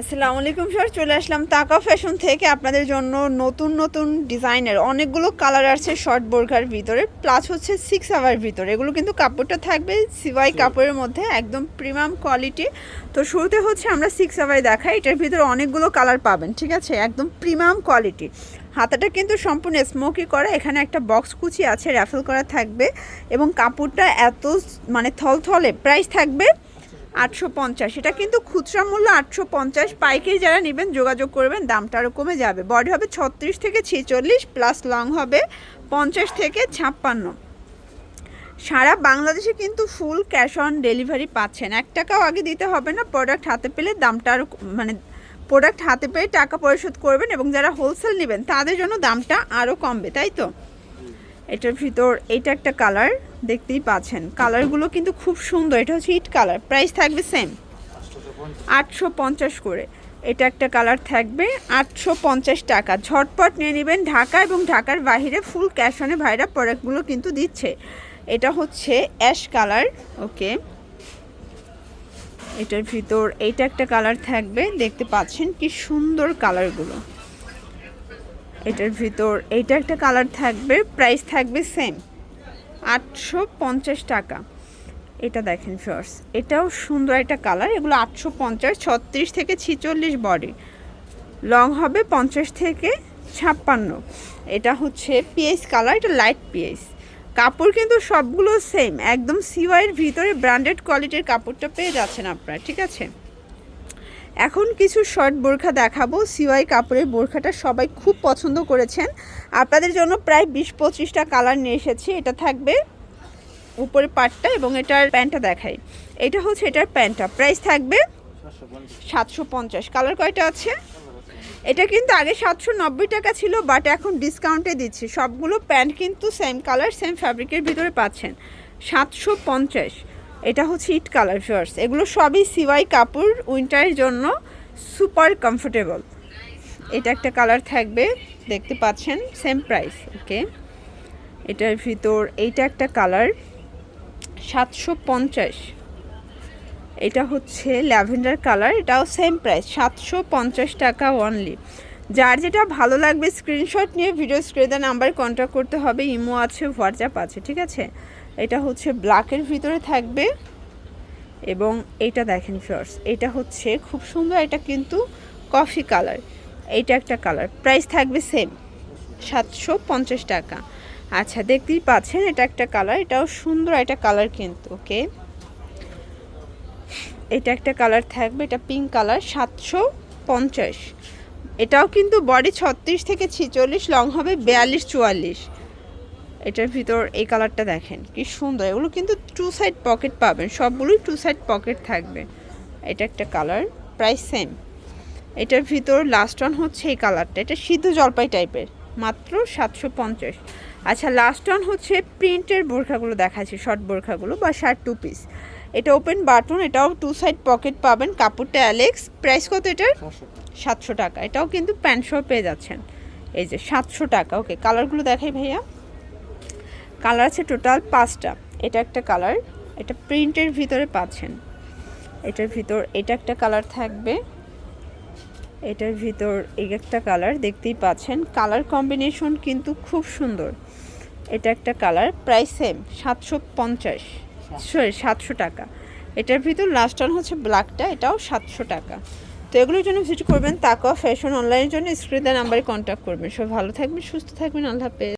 আসসালামু আলাইকুম স্যার চলে আসলাম তাকা ফ্যাশন থেকে আপনাদের জন্য নতুন নতুন ডিজাইনের অনেকগুলো কালার আছে শর্ট বোরখার ভিতরে প্লাস হচ্ছে সিক্স আওয়ার ভিতরে। এগুলো কিন্তু কাপড়টা থাকবে সিওয়াই কাপড়ের মধ্যে একদম প্রিমিয়াম কোয়ালিটি তো শুরুতে হচ্ছে আমরা সিক্স আওয়ার দেখাই এটার ভিতরে অনেকগুলো কালার পাবেন ঠিক আছে? একদম প্রিমিয়াম কোয়ালিটি হাতাটা কিন্তু সম্পূর্ণ স্মোকি করা এখানে একটা বক্স কুচি আছে র্যাফেল করা থাকবে এবং কাপড়টা এত মানে থলথলে প্রাইস থাকবে আটশো পঞ্চাশ। এটা কিন্তু খুচরা মূল্য আটশো পঞ্চাশ। পাইকারি যারা নেবেন, যোগাযোগ করবেন, দামটা আরও কমে যাবে। বডি হবে ছত্রিশ থেকে ছেচল্লিশ প্লাস লং হবে পঞ্চাশ থেকে ছাপ্পান্ন। সারা বাংলাদেশে কিন্তু ফুল ক্যাশ অন ডেলিভারি পাচ্ছেন। এক টাকাও আগে দিতে হবে না প্রোডাক্ট হাতে পেলে দামটা আরও মানে প্রোডাক্ট হাতে পেয়ে টাকা পরিশোধ করবেন এবং যারা হোলসেল নেবেন, তাদের জন্য দামটা আরও কমবে, তাই তো? এটার ভিতর এটা একটা কালার দেখতেই পাচ্ছেন। কালারগুলো কিন্তু খুব সুন্দর, এটা হচ্ছে ইট কালার প্রাইস থাকবে সেম আটশো পঞ্চাশ করে। এটা একটা কালার থাকবে আটশো পঞ্চাশ টাকা। ঝটপট নিয়ে নেবেন ঢাকা এবং ঢাকার বাইরে ফুল ক্যাশ অনে ভাইরা প্রোডাক্টগুলো কিন্তু দিচ্ছে। এটা হচ্ছে অ্যাশ কালার ওকে এটার ভিতর এইটা একটা কালার থাকবে, দেখতে পাচ্ছেন কি সুন্দর কালারগুলো এটার ভিতর, এইটা একটা কালার থাকবে প্রাইস থাকবে সেম আটশো পঞ্চাশ টাকা। এটা দেখেন ফার্স এটাও সুন্দর একটা কালার এগুলো আটশো পঞ্চাশ, ছত্রিশ থেকে ছিচল্লিশ বডি লং হবে পঞ্চাশ থেকে ছাপ্পান্ন। এটা হচ্ছে পিএস কালার এটা লাইট পিএস কাপড় কিন্তু সবগুলো সেম একদম সিওয়াইয়ের ভিতরে ব্র্যান্ডেড কোয়ালিটির কাপড়টা পেয়ে যাচ্ছেন আপনারা, ঠিক আছে? এখন কিছু শর্ট বোরখা দেখাবো। সিওয়াই কাপড়ের বোরখাটা সবাই খুব পছন্দ করেছেন। আপনাদের জন্য প্রায় বিশ পঁচিশটা কালার নিয়ে এসেছি। এটা থাকবে উপরে পাটটা এবং এটার প্যান্টটা দেখাই। এটা হচ্ছে এটার প্যান্টটা প্রাইস থাকবে সাতশো পঞ্চাশ। কালার কয়টা আছে? এটা কিন্তু আগে সাতশো নব্বই টাকা ছিল বাট এখন ডিসকাউন্টে দিচ্ছি। সবগুলো প্যান্ট কিন্তু সেম কালার সেম ফ্যাব্রিকের ভিতরে পাচ্ছেন। সাতশো পঞ্চাশ। এটা হচ্ছে ইট কালার ফার্স এগুলো সবই সিওয়াই কাপড় উইন্টারের জন্য সুপার কমফোর্টেবল এটা একটা কালার থাকবে, দেখতে পাচ্ছেন সেম প্রাইস ওকে এটার ভিতর এইটা একটা কালার সাতশো পঞ্চাশ। এটা হচ্ছে ল্যাভেন্ডার কালার এটাও সেম প্রাইস সাতশো পঞ্চাশ টাকা অনলি যার যেটা ভালো লাগবে স্ক্রিনশট নিয়ে ভিডিও স্ক্রিনে নাম্বার কন্ট্যাক্ট করতে হবে, ইমো আছে হোয়াটসঅ্যাপ আছে, ঠিক আছে? এটা হচ্ছে ব্ল্যাকের ভিতরে থাকবে এবং এটা দেখেন ফার্স এটা হচ্ছে খুব সুন্দর এটা কিন্তু কফি কালার এইটা একটা কালার প্রাইস থাকবে সেম সাতশো পঞ্চাশ টাকা। আচ্ছা দেখতেই পাচ্ছেন এটা একটা কালার এটাও সুন্দর একটা কালার কিন্তু ওকে এটা একটা কালার থাকবে, এটা পিঙ্ক কালার সাতশো পঞ্চাশ। এটাও কিন্তু বডি ছত্রিশ থেকে ছিচল্লিশ লং হবে বিয়াল্লিশ, চুয়াল্লিশ। এটার ভিতর এই কালারটা দেখেন কি সুন্দর। এগুলো কিন্তু টু সাইড পকেট পাবেন সবগুলোই টু সাইড পকেট থাকবে। এটা একটা কালার প্রাইস সেম এটার ভিতর লাস্ট ওয়ান হচ্ছে এই কালারটা এটা সিদ্ধ জলপাই টাইপের মাত্র সাতশো পঞ্চাশ। আচ্ছা লাস্ট ওয়ান হচ্ছে প্রিন্টের বোরখাগুলো দেখাচ্ছি শর্ট বোরখাগুলো বা শার্ট টু পিস এটা ওপেন বাটন এটাও টু সাইড পকেট পাবেন। কাপড়টা অ্যালেক্স প্রাইস কত এটার? সাতশো টাকা। এটাও কিন্তু প্যান্ট সহ পেয়ে যাচ্ছেন। এই যে সাতশো টাকা। ওকে কালারগুলো দেখাই ভাইয়া। কালার আছে টোটাল পাঁচটা। এটা একটা কালার, এটা প্রিন্টের ভিতরে পাচ্ছেন। এটার ভিতর, এটা একটা কালার থাকবে। এটার ভিতর এই একটা কালার, দেখতেই পাচ্ছেন। কালার কম্বিনেশন কিন্তু খুব সুন্দর। এটা একটা কালার, প্রাইস সেম সাতশো পঞ্চাশ। সরি সাতশো টাকা। এটার ভিতর লাস্ট হচ্ছে ব্ল্যাকটা এটাও সাতশো টাকা। তো এগুলোর জন্য ভিজিট করবেন, তাকা ফ্যাশন অনলাইনের জন্য স্ক্রিনের নাম্বারে কন্ট্যাক্ট করবেন। সব ভালো থাকবেন, সুস্থ থাকবেন, আল্লাহ হাফেজ।